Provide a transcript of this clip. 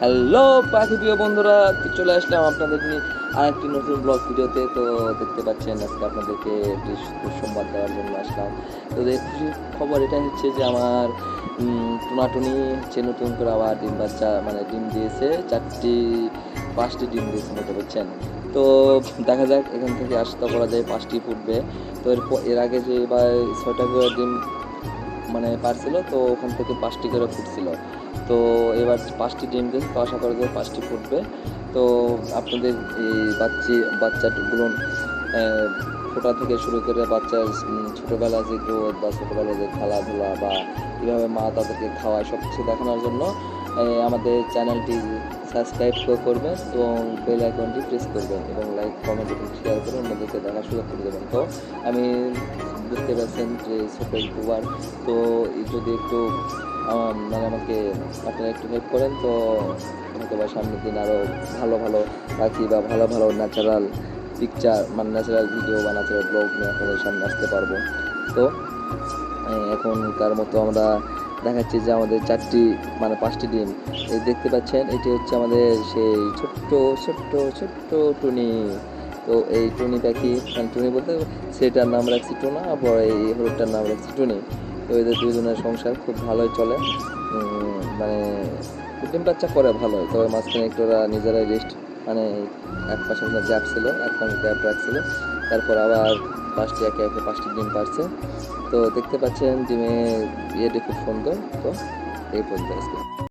Hello পাখি প্রিয় বন্ধুরা চলে আসলাম আপনাদের নিয়ে আরেকটি নতুন ব্লগ ভিডিওতে। তো দেখতে পাচ্ছেন, আজকে আপনাদেরকে একটি সুসংবাদ দেওয়ার জন্য আসলাম। তো খুশির খবর এটা হচ্ছে যে আমার টুনাটুনি হচ্ছে নতুন করে আবার ডিম বাচ্চা মানে ডিম দিয়েছে, চারটি, পাঁচটি ডিম দিয়েছে মতো বুঝছেন তো দেখা যাক, এখান থেকে আশা করা যায়, পাঁচটি ফুটবে। তো এর আগে যে এবার ছয়টা করে ডিম মানে পারছিল, তো ওখান থেকে পাঁচটি করে ফুটছিল। তো এবার পাঁচটি ডিম দিয়েছে তো আশা করা যায় পাঁচটি ফুটবে। তো আপনাদের এই বাচ্চি, বাচ্চাগুলো ফোটা থেকে শুরু করে বাচ্চার ছোটোবেলা যে গ্রোথ বা ছোটোবেলায় যে খেলাধুলা বা কীভাবে মা তাদেরকে খাওয়ায়, সব কিছু দেখানোর জন্য আমাদের চ্যানেলটি সাবস্ক্রাইব করবেন এবং বেল আইকনটি প্রেস করবেন এবং লাইক, কমেন্ট এবং শেয়ার করে অন্যদেরকে দেখার সুযোগ করে দেবেন। তো আমি বুঝতে পারছেন যে ছোটো ইউটিউবার তো যদি একটু মানে আমাকে আপনারা একটু হেল্প করেন, তো হয়তো বা সামনের দিন আরও ভালো ভালো পাখি বা ভালো ভালো ন্যাচারাল পিকচার মানে ন্যাচারাল ভিডিও বা ন্যাচারাল ব্লগ নিয়ে আপনাদের সামনে আসতে পারব। তো এখনকার মতো আমরা দেখাচ্ছি যে আমাদের চারটি মানে পাঁচটি ডিম। এই দেখতে পাচ্ছেন, এটি হচ্ছে আমাদের সেই ছোট্ট ছোট্ট ছোট্ট টুনি। তো এই টুনি পাখি মানে টুনি বলতে সেটার নাম রাখছি টুনা, আবার এই হলুদটার নাম রাখছি টুনি। তো এদের দুজনের সংসার খুব ভালোই চলে। মানে ডিম বাচ্চা করে ভালো তবে মাঝখানে একটু ওরা নিজেরাই রেস্ট মানে এক পাশে আপনার গ্যাপ ছিল, এক পাশে গ্যাপ রাখছিল। তারপর আবার পাঁচটি একে একে পাঁচটি ডিম পারছে তো দেখতে পাচ্ছেন ডিমে ইয়েটি খুব সুন্দর। তো এই পর্যন্ত আজকে।